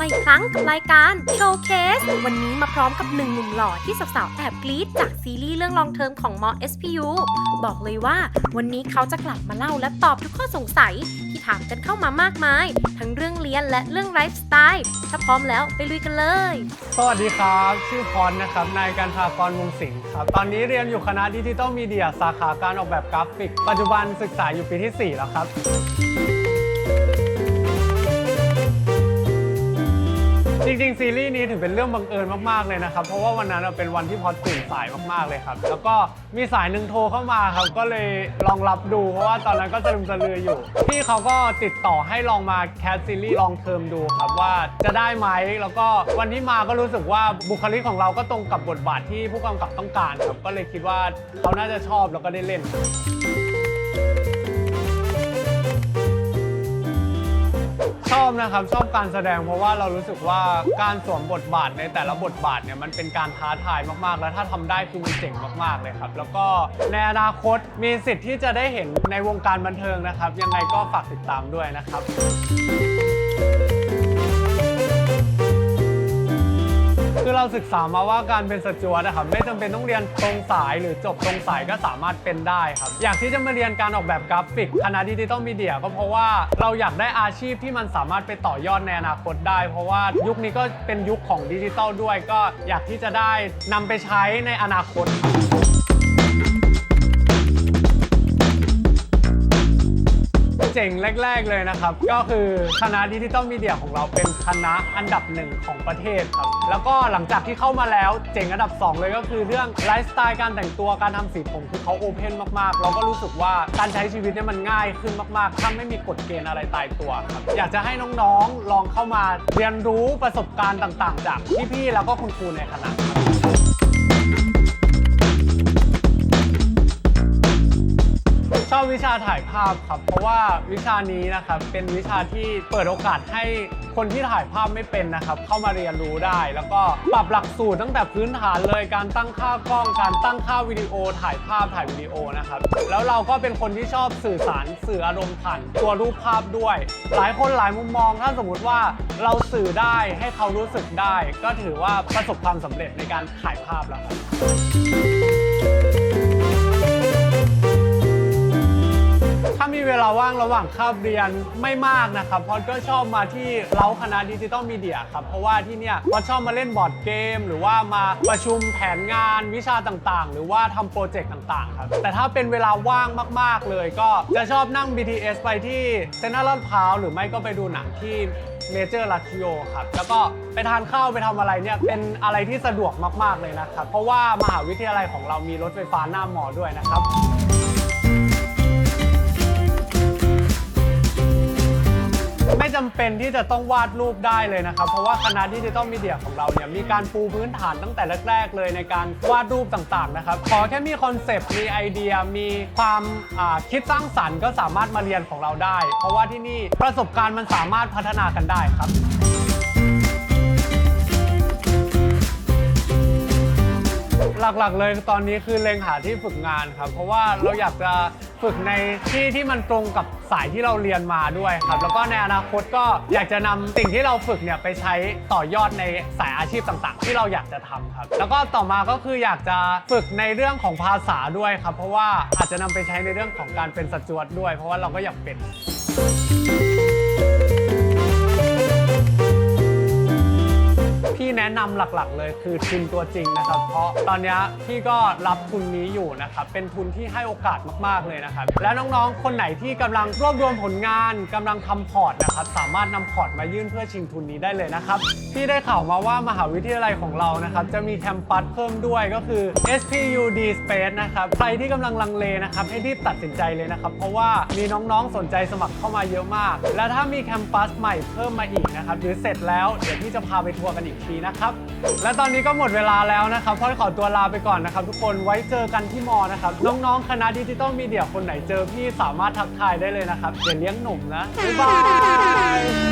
มาอีกครั้งกับรายการโชว์เคสวันนี้มาพร้อมกับหนึ่งหนุ่มหล่อที่สาวๆแอบกรี๊ดจากซีรีส์เรื่องลองเทอมของมอ SPU บอกเลยว่าวันนี้เขาจะกลับมาเล่าและตอบทุกข้อสงสัยที่ถามกันเข้ามามากมาย ทั้งเรื่องเรียนและเรื่องไลฟ์สไตล์ถ้าพร้อมแล้วไปลุยกันเลย สวัสดีครับ ชื่อพรนะครับ นายการทากรวงศิลป์ครับ ตอนนี้เรียนอยู่คณะดิจิทัลมีเดียสาขาการออกแบบกราฟิก ปัจจุบันศึกษาอยู่ปีที่ 4 แล้วครับ จริงๆ ซีรีส์นี้ถือเป็นเรื่องบังเอิญมากๆเลยนะครับ เพราะว่าวันนั้นเป็นวันที่พอดตื่นสายมากๆเลยครับ แล้วก็มีสายหนึ่งโทรเข้ามาครับ ก็เลยลองรับดู เพราะว่าตอนนั้นก็สลืมสลืออยู่ พี่เขาก็ติดต่อให้ลองมาแคสซีรีส์ลองเทอมดูครับว่าจะได้ไหม แล้วก็วันที่มาก็รู้สึกว่าบุคลิกของเราก็ตรงกับบทบาทที่ผู้กำกับต้องการครับ ก็เลยคิดว่าเขาน่าจะชอบแล้วก็ได้เล่น ชอบนะครับชอบการแสดงเพราะว่าเรารู้สึกว่าการสวมบทบาทในแต่ละบทบาทเนี่ยมันเป็นการท้าทายมากๆ แล้วถ้าทำได้คือมันเจ๋งมากๆเลยครับ แล้วก็ในอนาคตมีสิทธิ์ที่จะได้เห็นในวงการบันเทิงนะครับ ยังไงก็ฝากติดตามด้วยนะครับ คือเราศึกษามาว่าการเป็นสจวตนะครับไม่จำเป็นต้องเรียนตรงสายหรือจบตรงสายก็สามารถเป็นได้ครับ อยากที่จะมาเรียนการออกแบบกราฟิกคณะดิจิตอลมีเดียก็เพราะว่าเราอยากได้อาชีพที่มันสามารถไปต่อยอดในอนาคตได้ เพราะว่ายุคนี้ก็เป็นยุคของดิจิตอลด้วย ก็อยากที่จะได้นำไปใช้ในอนาคตครับ เจ๋งแรก ๆเลยนะครับ ก็คือคณะดิจิตอลมีเดียของเราเป็นคณะอันดับหนึ่งของประเทศครับ แล้วก็หลังจากที่เข้ามาแล้วเจ๋งอันดับ 2 เลยก็คือเรื่องไลฟ์สไตล์การแต่งตัวการทำสีผมคือเขาโอเพนมากๆ เราก็รู้สึกว่าการใช้ชีวิตเนี่ยมันง่ายขึ้นมากๆ ถ้าไม่มีกฎเกณฑ์อะไรตายตัวครับอยากจะให้น้องๆลองเข้ามาเรียนรู้ประสบการณ์ต่าง ๆ จากพี่ๆแล้วก็คุณครูในคณะครับ อบวิชาถ่ายภาพครับ เพราะว่าวิชานี้นะครับเป็นวิชาที่เปิดโอกาสให้คนที่ถ่ายภาพไม่เป็นนะครับ เข้ามาเรียนรู้ได้ แล้วก็ปรับหลักสูตรตั้งแต่พื้นฐานเลยการตั้งค่ากล้อง การตั้งค่าวิดีโอ ถ่ายภาพถ่ายวิดีโอนะครับ แล้วเราก็เป็นคนที่ชอบสื่อสารสื่ออารมณ์ผ่านตัวรูปภาพด้วย หลายคนหลายมุมมอง ถ้าสมมติว่าเราสื่อได้ให้เขารู้สึกได้ ก็ถือว่าประสบความสำเร็จในการถ่ายภาพแล้วครับ วลาว่างระหว่างคาบเรียนไม่มากนะครับพอดก็ชอบมาที่เล้าคณะดิจิตอลมีเดียครับ เพราะว่าที่เนี่ยพอดชอบมาเล่นบอร์ดเกม หรือว่ามาประชุมแผนงานวิชาต่างๆ หรือว่าทำโปรเจกต์ต่างๆครับแต่ถ้าเป็นเวลาว่างมากๆเลย ก็จะชอบนั่ง BTS ไปที่เซ็นทรัลลาดพร้าวหรือไม่ก็ไปดูหนังที่เมเจอร์ลัทโยครับ แล้วก็ไปทานข้าวไปทำอะไรเนี่ย เป็นอะไรที่สะดวกมาก ๆ เลยนะครับ เพราะว่ามหาวิทยาลัยของเรามีรถไฟฟ้าหน้ามอด้วยนะครับ ไม่จำเป็นที่จะต้องวาดรูปได้เลยนะครับ เพราะว่าคณะดิจิตอลมีเดียของเราเนี่ยมีการปูพื้นฐานตั้งแต่แรกๆเลยในการวาดรูปต่างๆนะครับขอแค่มีคอนเซปต์มีไอเดียมีความอ่าคิดสร้างสรรค์ก็สามารถมาเรียนของเราได้ เพราะว่าที่นี่ประสบการณ์มันสามารถพัฒนากันได้ครับ หลักๆ เลยตอนนี้คือเล็งหาที่ฝึกงานครับ เพราะว่าเราอยากจะฝึกในที่ที่มันตรงกับสายที่เราเรียนมาด้วยครับ แล้วก็ในอนาคตก็อยากจะนำสิ่งที่เราฝึกเนี่ยไปใช้ต่อยอดในสายอาชีพต่างๆ ที่เราอยากจะทำครับ แล้วก็ต่อมาก็คืออยากจะฝึกในเรื่องของภาษาด้วยครับ เพราะว่าอาจจะนำไปใช้ในเรื่องของการเป็นสจวตด้วย เพราะว่าเราก็อยากเป็น พี่แนะนำหลักๆ เลยคือทุนตัวจริงนะครับ เพราะตอนเนี้ยพี่ก็รับทุนนี้อยู่นะครับ เป็นทุนที่ให้โอกาสมากๆเลยนะครับ และน้องๆ คนไหนที่กำลังรวบรวมผลงานกำลังทำพอร์ตนะครับ สามารถนำพอร์ตมายื่นเพื่อชิงทุนนี้ได้เลยนะครับ พี่ได้ข่าวมาว่ามหาวิทยาลัยของเรานะครับ จะมีแคมปัสเพิ่มด้วยก็คือ SPUD Space นะครับ ใครที่กำลังลังเลนะครับ ให้รีบตัดสินใจเลยนะครับ เพราะว่ามีน้องๆ สนใจสมัครเข้ามาเยอะมาก และถ้ามีแคมปัสใหม่เพิ่มมาอีกนะครับ หรือเสร็จแล้วเดี๋ยวพี่จะพาไปทัวร์กันอีกทีนะครับ และตอนนี้ก็หมดเวลาแล้วนะครับพ่อขอตัวลาไปก่อนนะครับ ทุกคนไว้เจอกันที่มอนะครับน้องๆคณะดิจิตอลมีเดียคนไหนเจอพี่สามารถทักทายได้เลยนะครับเดี๋ยวเลี้ยงหนุ่มนะบ๊ายบาย